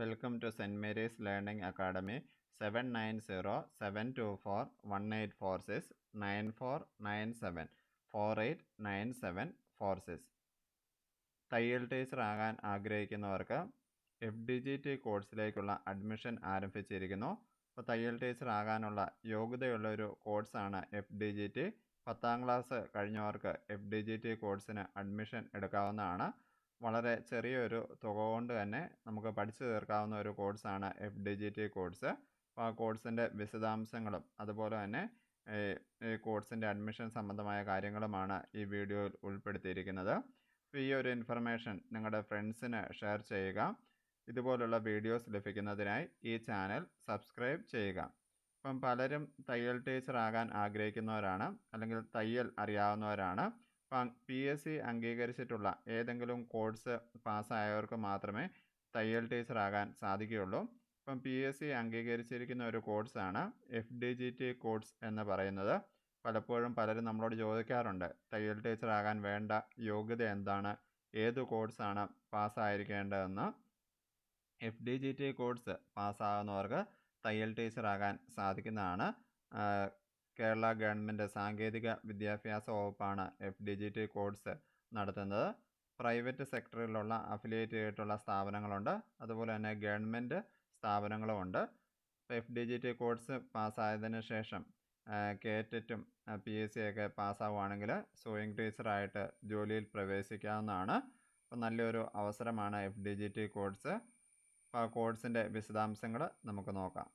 Welcome to Saint Mary's learning academy seven nine zero seven two four one eight four six nine four nine seven four eight nine seven four six തയ്യൽ teacher ആകാൻ ആഗ്രഹിക്കുന്നവർക്ക് F D G T കോഴ്സിലേക്കുള്ള admission ആരംഭിച്ചിരിക്കുന്നു. അപ്പോൾ തയ്യൽ teacher ആകാനുള്ള യോഗ്യതയുള്ള ഒരു കോഴ്സാണ് എഫ് ഡി ജി ടി പത്താം ക്ലാസ് കഴിഞ്ഞവർക്ക് എഫ് ഡി ജി ടി കോഴ്സിന് അഡ്മിഷൻ എടുക്കാവുന്നതാണ്. വളരെ ചെറിയൊരു തുക കൊണ്ട് തന്നെ നമുക്ക് പഠിച്ചു തീർക്കാവുന്ന ഒരു കോഴ്സാണ് F D G T course. അപ്പോൾ ആ കോഴ്സിന്റെ വിശദാംശങ്ങളും അതുപോലെ തന്നെ ഈ കോഴ്സിന്റെ അഡ്മിഷൻ സംബന്ധമായ കാര്യങ്ങളുമാണ് ഈ വീഡിയോയിൽ ഉൾപ്പെടുത്തിയിരിക്കുന്നത്. അപ്പോൾ ഈ ഒരു ഇൻഫർമേഷൻ നിങ്ങളുടെ ഫ്രണ്ട്സിന് ഷെയർ ചെയ്യുക. ഇതുപോലുള്ള വീഡിയോസ് ലഭിക്കുന്നതിനായി ഈ ചാനൽ സബ്സ്ക്രൈബ് ചെയ്യുക. ഇപ്പം പലരും തയ്യൽ ടീച്ചർ ആകാൻ ആഗ്രഹിക്കുന്നവരാണ് അല്ലെങ്കിൽ തയ്യൽ അറിയാവുന്നവരാണ്. പി എസ് സി അംഗീകരിച്ചിട്ടുള്ള ഏതെങ്കിലും കോഴ്സ് പാസ്സായവർക്ക് മാത്രമേ തയ്യൽ ടീച്ചറാകാൻ സാധിക്കുകയുള്ളൂ. ഇപ്പം പി എസ് സി അംഗീകരിച്ചിരിക്കുന്ന ഒരു കോഴ്സാണ് F D G T course എന്ന് പറയുന്നത്. പലപ്പോഴും പലരും നമ്മളോട് ചോദിക്കാറുണ്ട് തയ്യൽ ടീച്ചറാകാൻ വേണ്ട യോഗ്യത എന്താണ്? ഏത് കോഴ്സാണ് പാസ്സായിരിക്കേണ്ടതെന്ന്? F D G T course പാസ്സാകുന്നവർക്ക് തയ്യൽ ടീച്ചറാകാൻ സാധിക്കുന്നതാണ്. കേരള ഗവൺമെന്റ് സാങ്കേതിക വിദ്യാഭ്യാസ വകുപ്പാണ് F D G T course നടത്തുന്നത്. പ്രൈവറ്റ് സെക്ടറിലുള്ള അഫിലിയേറ്റ് ചെയ്തിട്ടുള്ള സ്ഥാപനങ്ങളുണ്ട്. അതുപോലെ തന്നെ government സ്ഥാപനങ്ങളുമുണ്ട് F D G T course പാസ്സായതിന് ശേഷം കേറ്ററ്റും പി എസ് സി ഒക്കെ പാസ്സാവുകയാണെങ്കിൽ സൂയിങ് ടീച്ചറായിട്ട് ജോലിയിൽ പ്രവേശിക്കാവുന്നതാണ്. അപ്പോൾ നല്ലൊരു അവസരമാണ് F D G T course. അപ്പോൾ ആ കോഴ്സിന്റെ വിശദാംശങ്ങൾ നമുക്ക് നോക്കാം.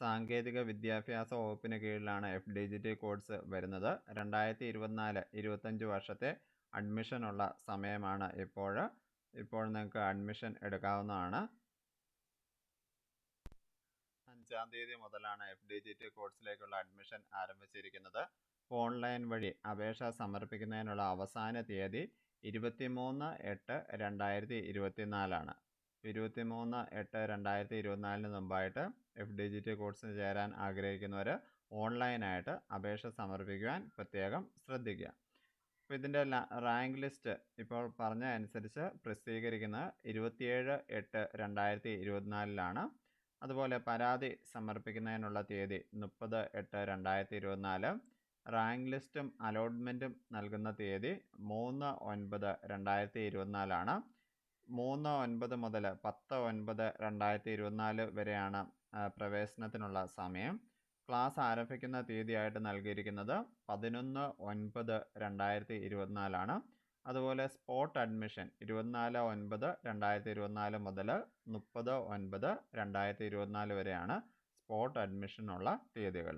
സാങ്കേതിക വിദ്യാഭ്യാസ വകുപ്പിന് കീഴിലാണ് F D G T course വരുന്നത്. രണ്ടായിരത്തി ഇരുപത്തിനാല് ഇരുപത്തഞ്ച് വർഷത്തെ അഡ്മിഷനുള്ള സമയമാണ് ഇപ്പോൾ. ഇപ്പോൾ നിങ്ങൾക്ക് അഡ്മിഷൻ എടുക്കാവുന്നതാണ്. അഞ്ചാം തീയതി മുതലാണ് എഫ് ഡി ജി ടി കോഴ്സിലേക്കുള്ള അഡ്മിഷൻ ആരംഭിച്ചിരിക്കുന്നത്. ഓൺലൈൻ വഴി അപേക്ഷ സമർപ്പിക്കുന്നതിനുള്ള അവസാന തീയതി ഇരുപത്തിമൂന്ന് എട്ട് രണ്ടായിരത്തി ഇരുപത്തിനാലാണ് ഇരുപത്തിമൂന്ന് എട്ട് രണ്ടായിരത്തി ഇരുപത്തിനാലിന് മുമ്പായിട്ട് എഫ് ഡി ജി ടി കോഴ്സിന് ചേരാൻ ആഗ്രഹിക്കുന്നവർ ഓൺലൈനായിട്ട് അപേക്ഷ സമർപ്പിക്കുവാൻ പ്രത്യേകം ശ്രദ്ധിക്കുക. അപ്പോൾ ഇതിന്റെ റാങ്ക് ലിസ്റ്റ് ഇപ്പോൾ പറഞ്ഞ അനുസരിച്ച് പ്രസിദ്ധീകരിക്കുന്നത് ഇരുപത്തിയേഴ് എട്ട് രണ്ടായിരത്തി ഇരുപത്തിനാലിലാണ് അതുപോലെ പരാതി സമർപ്പിക്കുന്നതിനുള്ള തീയതി മുപ്പത് എട്ട് രണ്ടായിരത്തി ഇരുപത്തിനാല് റാങ്ക് ലിസ്റ്റും അലോട്ട്മെന്റും നൽകുന്ന തീയതി മൂന്ന് ഒൻപത് രണ്ടായിരത്തി ഇരുപത്തിനാലാണ് മൂന്ന് ഒൻപത് മുതൽ പത്ത് ഒൻപത് രണ്ടായിരത്തി ഇരുപത്തിനാല് വരെയാണ് പ്രവേശനത്തിനുള്ള സമയം. ക്ലാസ് ആരംഭിക്കുന്ന തീയതിയായിട്ട് നൽകിയിരിക്കുന്നത് പതിനൊന്ന് ഒൻപത് രണ്ടായിരത്തി ഇരുപത്തിനാലാണ് അതുപോലെ സ്പോട്ട് അഡ്മിഷൻ ഇരുപത്തിനാല് ഒൻപത് രണ്ടായിരത്തി ഇരുപത്തിനാല് മുതൽ മുപ്പത് ഒൻപത് രണ്ടായിരത്തി ഇരുപത്തിനാല് വരെയാണ് സ്പോട്ട് അഡ്മിഷനുള്ള തീയതികൾ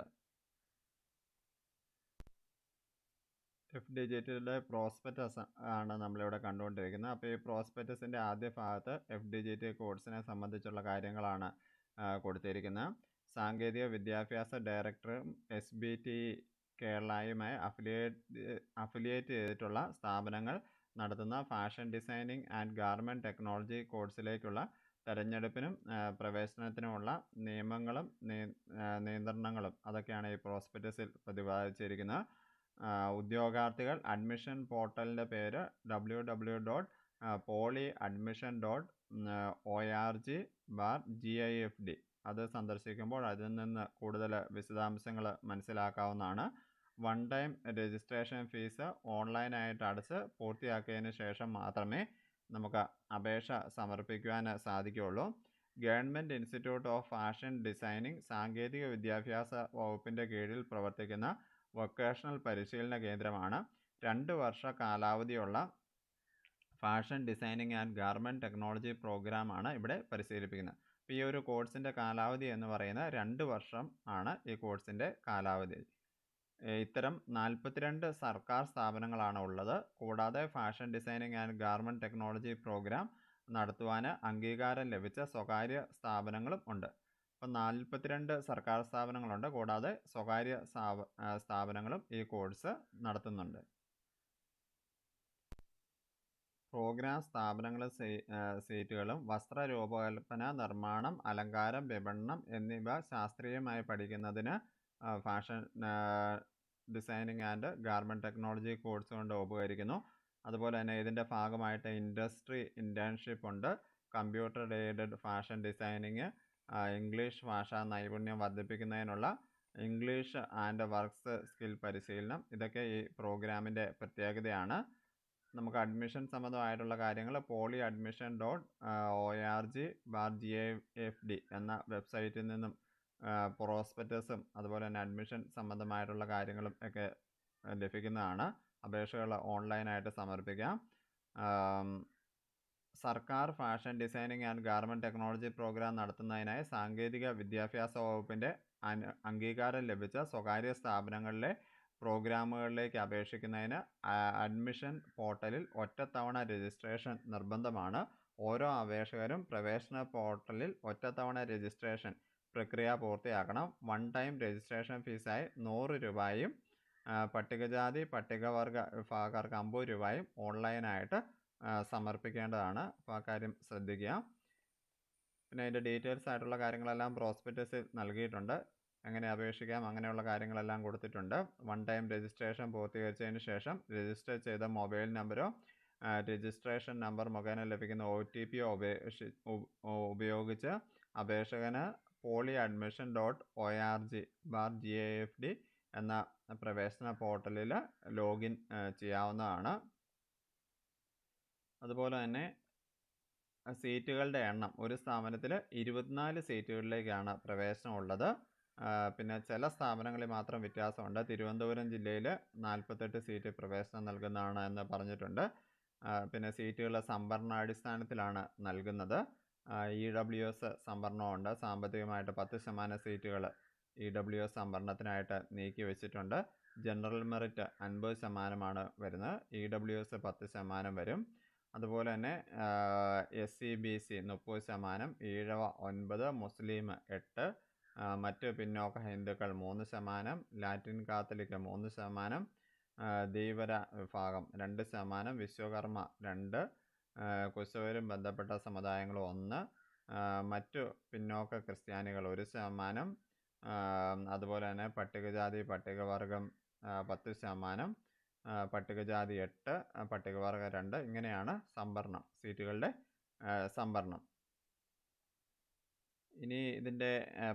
എഫ് ഡി ജി പ്രോസ്പെക്ടസ് ആണ് നമ്മളിവിടെ കണ്ടുകൊണ്ടിരിക്കുന്നത്. അപ്പോൾ ഈ പ്രോസ്പെറ്റസിന്റെ ആദ്യ ഭാഗത്ത് എഫ് ഡി കോഴ്സിനെ സംബന്ധിച്ചുള്ള കാര്യങ്ങളാണ് കൊടുത്തിരിക്കുന്നത്. സാങ്കേതിക വിദ്യാഭ്യാസ ഡയറക്ടറും എസ് ബി ടി കേരളയുമായി അഫിലിയേറ്റ് അഫിലിയേറ്റ് ചെയ്തിട്ടുള്ള സ്ഥാപനങ്ങൾ നടത്തുന്ന fashion designing and garment technology കോഴ്സിലേക്കുള്ള തെരഞ്ഞെടുപ്പിനും പ്രവേശനത്തിനുമുള്ള നിയമങ്ങളും നിയന്ത്രണങ്ങളും അതൊക്കെയാണ് ഈ പ്രോസ്പെക്ടസിൽ പ്രതിപാദിച്ചിരിക്കുന്നത്. ഉദ്യോഗാർത്ഥികൾ അഡ്മിഷൻ പോർട്ടലിന്റെ പേര് W W dot poly admission dot O R G bar G I F D അത് സന്ദർശിക്കുമ്പോൾ അതിൽ നിന്ന് കൂടുതൽ വിശദാംശങ്ങൾ മനസ്സിലാക്കാവുന്നതാണ്. വൺ ടൈം രജിസ്ട്രേഷൻ ഫീസ് ഓൺലൈനായിട്ട് അടച്ച് പൂർത്തിയാക്കിയതിന് ശേഷം മാത്രമേ നമുക്ക് അപേക്ഷ സമർപ്പിക്കുവാൻ സാധിക്കുകയുള്ളൂ. Government institute of fashion designing സാങ്കേതിക വിദ്യാഭ്യാസ വകുപ്പിന്റെ കീഴിൽ പ്രവർത്തിക്കുന്ന വൊക്കേഷണൽ പരിശീലന കേന്ദ്രമാണ്. രണ്ട് വർഷ കാലാവധിയുള്ള fashion designing and garment technology പ്രോഗ്രാമാണ് ഇവിടെ പരിശീലിപ്പിക്കുന്നത്. അപ്പോൾ ഈ ഒരു കോഴ്സിന്റെ കാലാവധി എന്ന് പറയുന്നത് രണ്ട് വർഷം ആണ് ഈ കോഴ്സിന്റെ കാലാവധി. ഇത്തരം നാൽപ്പത്തിരണ്ട് സർക്കാർ സ്ഥാപനങ്ങളാണ് ഉള്ളത്. കൂടാതെ fashion designing and garment technology programme നടത്തുവാൻ അംഗീകാരം ലഭിച്ച സ്വകാര്യ സ്ഥാപനങ്ങളും ഉണ്ട്. അപ്പം നാൽപ്പത്തിരണ്ട് സർക്കാർ സ്ഥാപനങ്ങളുണ്ട്. കൂടാതെ സ്വകാര്യ സ്ഥാപനങ്ങളും ഈ കോഴ്സ് നടത്തുന്നുണ്ട്. പ്രോഗ്രാം സ്ഥാപനങ്ങൾ സീറ്റുകളും വസ്ത്ര രൂപകൽപ്പന നിർമ്മാണം അലങ്കാരം വിപണനം എന്നിവ ശാസ്ത്രീയമായി പഠിക്കുന്നതിന് fashion designing and garment technology course കൊണ്ട് ഉപകരിക്കുന്നു. അതുപോലെ തന്നെ ഇതിന്റെ ഭാഗമായിട്ട് ഇൻഡസ്ട്രി ഇന്റേൺഷിപ്പ് ഉണ്ട്. Computer aided fashion designing English ഭാഷാ നൈപുണ്യം വർദ്ധിപ്പിക്കുന്നതിനുള്ള ഇംഗ്ലീഷ് ആൻഡ് വർക്ക്സ് സ്കിൽ പരിശീലനം ഇതൊക്കെ ഈ പ്രോഗ്രാമിന്റെ പ്രത്യേകതയാണ്. നമുക്ക് അഡ്മിഷൻ സംബന്ധമായിട്ടുള്ള കാര്യങ്ങൾ poly admission dot O R G bar G A F D എന്ന വെബ്സൈറ്റിൽ നിന്നും പ്രോസ്പെക്റ്റസും അതുപോലെ തന്നെ അഡ്മിഷൻ സംബന്ധമായിട്ടുള്ള കാര്യങ്ങളും ഒക്കെ ലഭിക്കുന്നതാണ്. അപേക്ഷകൾ ഓൺലൈനായിട്ട് സമർപ്പിക്കാം. സർക്കാർ fashion designing and garment technology programme നടത്തുന്നതിനായി സാങ്കേതിക വിദ്യാഭ്യാസ വകുപ്പിന്റെ അംഗീകാരം ലഭിച്ച സ്വകാര്യ സ്ഥാപനങ്ങളിലെ പ്രോഗ്രാമുകളിലേക്ക് അപേക്ഷിക്കുന്നതിന് അഡ്മിഷൻ പോർട്ടലിൽ ഒറ്റത്തവണ രജിസ്ട്രേഷൻ നിർബന്ധമാണ്. ഓരോ അപേക്ഷകരും പ്രവേശന പോർട്ടലിൽ ഒറ്റത്തവണ രജിസ്ട്രേഷൻ പ്രക്രിയ പൂർത്തിയാക്കണം. വൺ ടൈം രജിസ്ട്രേഷൻ ഫീസായി നൂറ് രൂപയും പട്ടികജാതി പട്ടികവർഗ വിഭാഗക്കാർക്ക് അമ്പത് രൂപയും ഓൺലൈനായിട്ട് സമർപ്പിക്കേണ്ടതാണ്. അപ്പോൾ ആ കാര്യം ശ്രദ്ധിക്കുക. പിന്നെ അതിന്റെ ഡീറ്റെയിൽസ് ആയിട്ടുള്ള കാര്യങ്ങളെല്ലാം പ്രോസ്പെക്റ്റസിൽ നൽകിയിട്ടുണ്ട്. എങ്ങനെ അപേക്ഷിക്കാം? അങ്ങനെയുള്ള കാര്യങ്ങളെല്ലാം കൊടുത്തിട്ടുണ്ട്. വൺ ടൈം രജിസ്ട്രേഷൻ പൂർത്തീകരിച്ചതിന് ശേഷം രജിസ്റ്റർ ചെയ്ത മൊബൈൽ നമ്പറോ രജിസ്ട്രേഷൻ നമ്പർ മുഖേന ലഭിക്കുന്ന ഒ ടി പിയോ ഉപേക്ഷി ഉപയോഗിച്ച് അപേക്ഷകന് poly admission dot O R G bar G A F D എന്ന പ്രവേശന പോർട്ടലിൽ ലോഗിൻ ചെയ്യാവുന്നതാണ്. അതുപോലെ തന്നെ സീറ്റുകളുടെ എണ്ണം. ഒരു സ്ഥാപനത്തിൽ ഇരുപത്തിനാല് സീറ്റുകളിലേക്കാണ് പ്രവേശനം ഉള്ളത് പിന്നെ ചില സ്ഥാപനങ്ങളിൽ മാത്രം വ്യത്യാസമുണ്ട്. തിരുവനന്തപുരം ജില്ലയിൽ നാൽപ്പത്തെട്ട് സീറ്റ് പ്രവേശനം നൽകുന്നതാണ് എന്ന് പറഞ്ഞിട്ടുണ്ട്. പിന്നെ സീറ്റുകളുടെ സംവരണാടിസ്ഥാനത്തിലാണ് നൽകുന്നത്. ഇ ഡബ്ല്യു എസ് സംവരണമുണ്ട് സാമ്പത്തികമായിട്ട് പത്ത് ശതമാനം സീറ്റുകൾ ഇ ഡബ്ല്യു എസ് സംവരണത്തിനായിട്ട് നീക്കി വെച്ചിട്ടുണ്ട്. ജനറൽ മെറിറ്റ് അൻപത് ശതമാനമാണ് വരുന്നത്. ഇ ഡബ്ല്യു എസ് പത്ത് ശതമാനം വരും. അതുപോലെ തന്നെ എസ് സി ബി സി മുപ്പത് ശതമാനം ഈഴവ ഒൻപത് മുസ്ലിം എട്ട് മറ്റ് പിന്നോക്ക ഹിന്ദുക്കൾ മൂന്ന് ശതമാനം ലാറ്റിൻ കാത്തലിക് മൂന്ന് ശതമാനം ധീവര വിഭാഗം രണ്ട് ശതമാനം വിശ്വകർമ്മ രണ്ട് കുശവരും ബന്ധപ്പെട്ട സമുദായങ്ങൾ ഒന്ന് മറ്റു പിന്നോക്ക ക്രിസ്ത്യാനികൾ ഒരു ശതമാനം അതുപോലെ തന്നെ പട്ടികജാതി പട്ടികവർഗം പത്ത് ശതമാനം പട്ടികജാതി എട്ട് പട്ടികവർഗ രണ്ട് ഇങ്ങനെയാണ് സംവരണം സീറ്റുകളുടെ സംവരണം ഇനി ഇതിന്റെ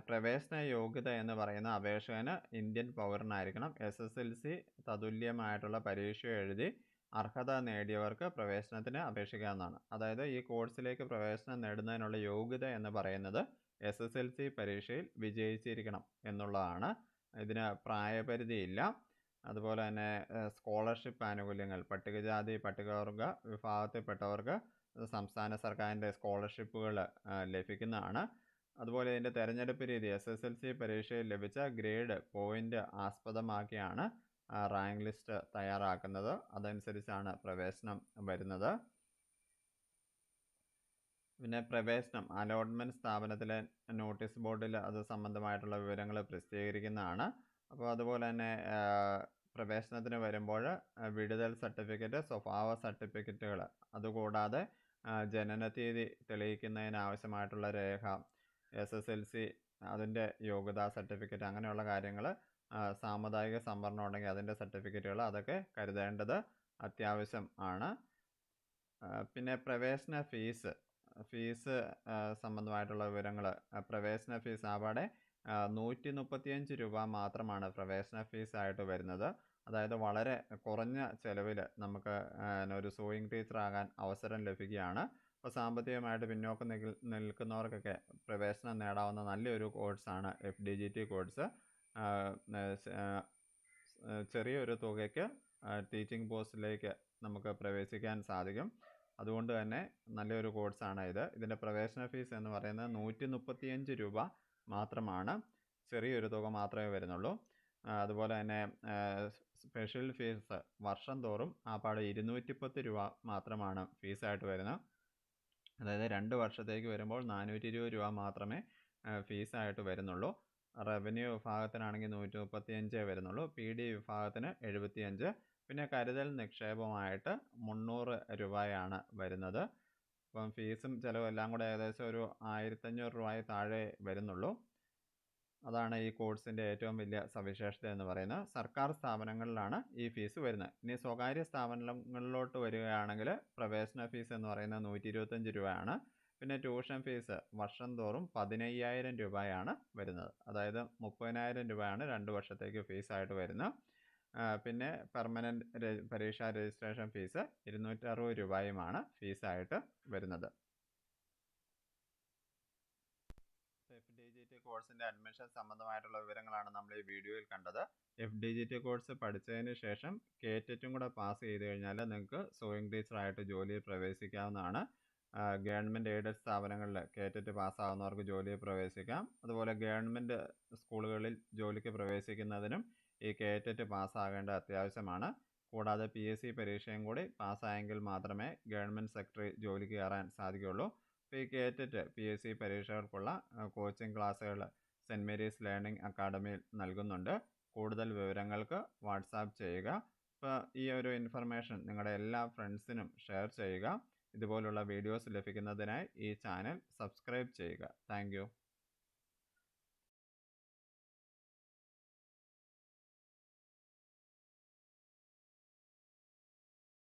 പ്രവേശന യോഗ്യത എന്ന് പറയുന്ന അപേക്ഷകന് ഇന്ത്യൻ പൗരനായിരിക്കണം. എസ് എസ് എൽ സി തതുല്യമായിട്ടുള്ള പരീക്ഷ എഴുതി അർഹത നേടിയവർക്ക് പ്രവേശനത്തിന് അപേക്ഷിക്കാവുന്നതാണ് അതായത് ഈ കോഴ്സിലേക്ക് പ്രവേശനം നേടുന്നതിനുള്ള യോഗ്യത എന്ന് പറയുന്നത് എസ് എസ് എൽ സി പരീക്ഷയിൽ വിജയിച്ചിരിക്കണം എന്നുള്ളതാണ്. ഇതിന് പ്രായപരിധിയില്ല. അതുപോലെ തന്നെ സ്കോളർഷിപ്പ് ആനുകൂല്യങ്ങൾ പട്ടികജാതി പട്ടികവർഗ വിഭാഗത്തിൽപ്പെട്ടവർക്ക് സംസ്ഥാന സർക്കാരിന്റെ സ്കോളർഷിപ്പുകൾ ലഭിക്കുന്നതാണ്. അതുപോലെ ഇതിന്റെ തെരഞ്ഞെടുപ്പ് രീതി എസ് എസ് എൽ സി പരീക്ഷയിൽ ലഭിച്ച ഗ്രേഡ് പോയിന്റ് ആസ്പദമാക്കിയാണ് റാങ്ക് ലിസ്റ്റ് തയ്യാറാക്കുന്നത്. അതനുസരിച്ചാണ് പ്രവേശനം വരുന്നത്. പിന്നെ പ്രവേശനം അലോട്ട്മെന്റ് സ്ഥാപനത്തിലെ നോട്ടീസ് ബോർഡിൽ അത് സംബന്ധമായിട്ടുള്ള വിവരങ്ങൾ പ്രസിദ്ധീകരിക്കുന്നതാണ്. അപ്പോൾ അതുപോലെ തന്നെ പ്രവേശനത്തിന് വരുമ്പോൾ വിടുതൽ സർട്ടിഫിക്കറ്റ് സ്വഭാവ സർട്ടിഫിക്കറ്റുകൾ അതുകൂടാതെ ജനനതീയതി തെളിയിക്കുന്നതിന് ആവശ്യമായിട്ടുള്ള രേഖ എസ് എസ് എൽ സി അതിന്റെ യോഗ്യതാ സർട്ടിഫിക്കറ്റ് അങ്ങനെയുള്ള കാര്യങ്ങൾ സാമുദായിക സംവരണം ഉണ്ടെങ്കിൽ അതിന്റെ സർട്ടിഫിക്കറ്റുകൾ അതൊക്കെ കരുതേണ്ടത് അത്യാവശ്യം ആണ്. പിന്നെ പ്രവേശന ഫീസ് ഫീസ് സംബന്ധമായിട്ടുള്ള വിവരങ്ങൾ പ്രവേശന ഫീസ് ആപാടെ നൂറ്റി മുപ്പത്തിയഞ്ച് രൂപ മാത്രമാണ് പ്രവേശന ഫീസ് ആയിട്ട് വരുന്നത്. അതായത് വളരെ കുറഞ്ഞ ചിലവിൽ നമുക്ക് ഒരു സൂയിങ് ടീച്ചറാകാൻ അവസരം ലഭിക്കുകയാണ്. അപ്പോൾ സാമ്പത്തികമായിട്ട് പിന്നോക്കം നിൽ നിൽക്കുന്നവർക്കൊക്കെ പ്രവേശനം നേടാവുന്ന നല്ലൊരു കോഴ്സാണ് F D G T course. ചെറിയൊരു തുകയ്ക്ക് ടീച്ചിങ് പോസ്റ്റിലേക്ക് നമുക്ക് പ്രവേശിക്കാൻ സാധിക്കും. അതുകൊണ്ട് തന്നെ നല്ലൊരു കോഴ്സാണ് ഇത്. ഇതിന്റെ പ്രവേശന ഫീസ് എന്ന് പറയുന്നത് നൂറ്റി രൂപ. മാത്രമാണ്. ചെറിയൊരു തുക മാത്രമേ വരുന്നുള്ളൂ. അതുപോലെ തന്നെ സ്പെഷ്യൽ ഫീസ് വർഷം തോറും ആ പാടെ ഇരുന്നൂറ്റിപ്പത്ത് രൂപ മാത്രമാണ് ഫീസായിട്ട് വരുന്നത് അതായത് രണ്ട് വർഷത്തേക്ക് വരുമ്പോൾ നാനൂറ്റി ഇരുപത് രൂപ മാത്രമേ ഫീസായിട്ട് വരുന്നുള്ളൂ. റവന്യൂ വിഭാഗത്തിനാണെങ്കിൽ നൂറ്റി മുപ്പത്തിയഞ്ചേ വരുന്നുള്ളൂ. പി ഡി വിഭാഗത്തിന് എഴുപത്തിയഞ്ച്. പിന്നെ കരുതൽ നിക്ഷേപമായിട്ട് മുന്നൂറ് രൂപയാണ് വരുന്നത്. അപ്പം ഫീസും ചിലവും എല്ലാം കൂടെ ഏകദേശം ഒരു ആയിരത്തഞ്ഞൂറ് രൂപയെ താഴെ വരുന്നുള്ളൂ. അതാണ് ഈ കോഴ്സിന്റെ ഏറ്റവും വലിയ സവിശേഷത എന്ന് പറയുന്നത്. സർക്കാർ സ്ഥാപനങ്ങളിലാണ് ഈ ഫീസ് വരുന്നത്. ഇനി സ്വകാര്യ സ്ഥാപനങ്ങളിലോട്ട് വരികയാണെങ്കിൽ പ്രവേശന ഫീസ് എന്ന് പറയുന്നത് നൂറ്റി ഇരുപത്തഞ്ച് രൂപയാണ്. പിന്നെ ട്യൂഷൻ ഫീസ് വർഷം തോറും പതിനയ്യായിരം രൂപയാണ് വരുന്നത്. അതായത് മുപ്പതിനായിരം രൂപയാണ് രണ്ട് വർഷത്തേക്ക് ഫീസായിട്ട് വരുന്നത്. പിന്നെ പെർമനന്റ് പരീക്ഷാ രജിസ്ട്രേഷൻ ഫീസ് ഇരുന്നൂറ്ററുപത് രൂപയുമാണ് ഫീസായിട്ട് വരുന്നത്. എഫ് ഡി ജി ടി കോഴ്സിന്റെ അഡ്മിഷൻ സംബന്ധമായിട്ടുള്ള വിവരങ്ങളാണ് നമ്മൾ ഈ വീഡിയോയിൽ കണ്ടത്. F D G T course പഠിച്ചതിന് ശേഷം കേറ്ററ്റും കൂടെ പാസ് ചെയ്ത് കഴിഞ്ഞാൽ നിങ്ങൾക്ക് സോയിങ് ടീച്ചറായിട്ട് ജോലിയിൽ പ്രവേശിക്കാവുന്നതാണ്. ഗവൺമെന്റ് എയ്ഡഡ് സ്ഥാപനങ്ങളിൽ കേറ്ററ്റ് പാസ്സാവുന്നവർക്ക് ജോലിയിൽ പ്രവേശിക്കാം. അതുപോലെ ഗവൺമെന്റ് സ്കൂളുകളിൽ ജോലിക്ക് പ്രവേശിക്കുന്നതിനും ഈ കേറ്ററ്റ് പാസ്സാകേണ്ടത് അത്യാവശ്യമാണ്. കൂടാതെ പി എസ് സി പരീക്ഷയും കൂടി പാസ്സായെങ്കിൽ മാത്രമേ ഗവൺമെന്റ് സെക്രട്ടറി ജോലിക്ക് കയറാൻ സാധിക്കുകയുള്ളൂ. ഇപ്പോൾ ഈ കേറ്ററ്റ് പി എസ് സി പരീക്ഷകൾക്കുള്ള കോച്ചിങ് ക്ലാസ്സുകൾ സെന്റ് മേരീസ് ലേണിംഗ് അക്കാഡമിയിൽ നൽകുന്നുണ്ട്. കൂടുതൽ വിവരങ്ങൾക്ക് വാട്സാപ്പ് ചെയ്യുക. ഇപ്പോൾ ഈ ഒരു ഇൻഫർമേഷൻ നിങ്ങളുടെ എല്ലാ ഫ്രണ്ട്സിനും ഷെയർ ചെയ്യുക. ഇതുപോലുള്ള വീഡിയോസ് ലഭിക്കുന്നതിനായി ഈ ചാനൽ സബ്സ്ക്രൈബ് ചെയ്യുക. താങ്ക്